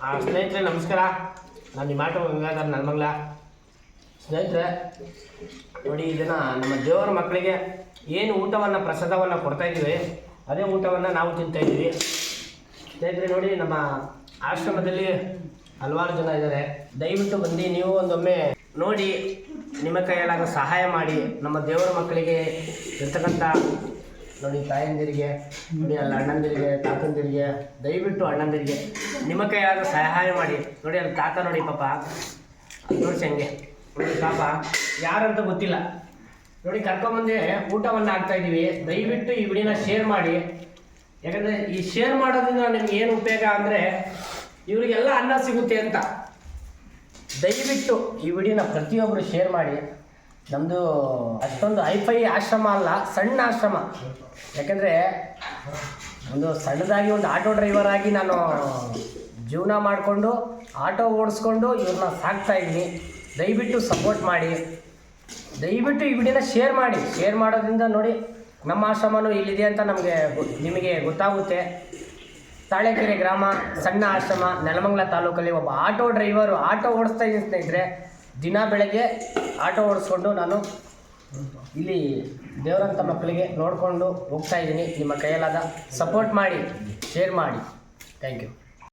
ಸ್ನೇಹಿತರೆ, ನಮಸ್ಕಾರ. ನಾನು ನಿಮ್ಮ ಆಟೋ ಗಂಗಾಧರ್ ನನ್ಮಂಗ್ಲ ಸ್ನೇಹಿತರೆ, ನೋಡಿ ಇದನ್ನು ನಮ್ಮ ದೇವರ ಮಕ್ಕಳಿಗೆ ಏನು ಊಟವನ್ನು, ಪ್ರಸಾದವನ್ನು ಕೊಡ್ತಾ ಇದ್ದೀವಿ, ಅದೇ ಊಟವನ್ನು ನಾವು ತಿಂತಾ ಇದ್ದೀವಿ. ಸ್ನೇಹಿತರೆ, ನೋಡಿ, ನಮ್ಮ ಆಶ್ರಮದಲ್ಲಿ ಹಲವಾರು ಜನ ಇದ್ದಾರೆ. ದಯವಿಟ್ಟು ಬಂದು ನೀವು ಒಂದೊಮ್ಮೆ ನೋಡಿ, ನಿಮ್ಮ ಕೈಯಲ್ಲಾಗ ಸಹಾಯ ಮಾಡಿ, ನಮ್ಮ ದೇವರ ಮಕ್ಕಳಿಗೆ ಇರ್ತಕ್ಕಂಥ ನೋಡಿ ತಾಯಂದಿರಿಗೆ, ನೋಡಿ ಅಲ್ಲಿ ಅಣ್ಣಂದಿರಿಗೆ, ತಾತಂದಿರಿಗೆ, ದಯವಿಟ್ಟು ಅಣ್ಣಂದಿರಿಗೆ ನಿಮ್ಮ ಕೈಯಾದ ಸಹಾಯ ಮಾಡಿ. ನೋಡಿ ಅಲ್ಲಿ ತಾತ ನೋಡಿ ಪಾಪ. ತೋರಿಸಿ ಹಂಗೆ. ನೋಡಿ ಪಾಪ, ಯಾರಂತ ಗೊತ್ತಿಲ್ಲ. ನೋಡಿ ಕರ್ಕೊಂಬಂದೆ ಊಟವನ್ನು ಹಾಕ್ತಾ ಇದ್ದೀವಿ ದಯವಿಟ್ಟು ಈ ವಿಡಿಯೋನ ಶೇರ್ ಮಾಡಿ. ಯಾಕಂದರೆ ಈ ಶೇರ್ ಮಾಡೋದ್ರಿಂದ ನಿಮ್ಗೆ ಏನು ಉಪಯೋಗ ಅಂದರೆ ಇವರಿಗೆಲ್ಲ ಅನ್ನ ಸಿಗುತ್ತೆ ಅಂತ. ದಯವಿಟ್ಟು ಈ ವಿಡಿಯೋನ ಪ್ರತಿಯೊಬ್ಬರು ಶೇರ್ ಮಾಡಿ. ನಮ್ಮದು ಅಷ್ಟೊಂದು ಹೈಫೈ ಆಶ್ರಮ ಅಲ್ಲ, ಸಣ್ಣ ಆಶ್ರಮ. ಯಾಕೆಂದರೆ ಒಂದು ಸಣ್ಣದಾಗಿ ಒಂದು ಆಟೋ ಡ್ರೈವರ್ ಆಗಿ ನಾನು ಜೀವನ ಮಾಡಿಕೊಂಡು, ಆಟೋ ಓಡಿಸ್ಕೊಂಡು ಇವ್ರನ್ನ ಸಾಕ್ತಾ ಇದ್ದೀನಿ. ದಯವಿಟ್ಟು ಸಪೋರ್ಟ್ ಮಾಡಿ. ದಯವಿಟ್ಟು ಈ ವಿಡಿಯೋನ ಶೇರ್ ಮಾಡಿ. ಶೇರ್ ಮಾಡೋದ್ರಿಂದ ನೋಡಿ ನಮ್ಮ ಆಶ್ರಮನೂ ಇಲ್ಲಿದೆ ಅಂತ ನಮಗೆ ನಿಮಗೆ ಗೊತ್ತಾಗುತ್ತೆ. ತಾಳೆಕೆರೆ ಗ್ರಾಮ, ಸಣ್ಣ ಆಶ್ರಮ, ನೆಲಮಂಗಲ ತಾಲೂಕಲ್ಲಿ ಒಬ್ಬ ಆಟೋ ಡ್ರೈವರು ಆಟೋ ಓಡಿಸ್ತಾ ಇದ್ದೀನಿ ಸ್ನೇಹಿತರೆ ದಿನ ಬೆಳಗ್ಗೆ ಆಟೋ ಓಡಿಸ್ಕೊಂಡು ನಾನು ಇಲ್ಲಿ ದೇವರಂತ ಮಕ್ಕಳಿಗೆ ನೋಡಿಕೊಂಡು ಹೋಗ್ತಾ ಇದ್ದೀನಿ. ನಿಮ್ಮ ಕೈಯಲ್ಲಾದ ಸಪೋರ್ಟ್ ಮಾಡಿ ಶೇರ್ ಮಾಡಿ. Thank you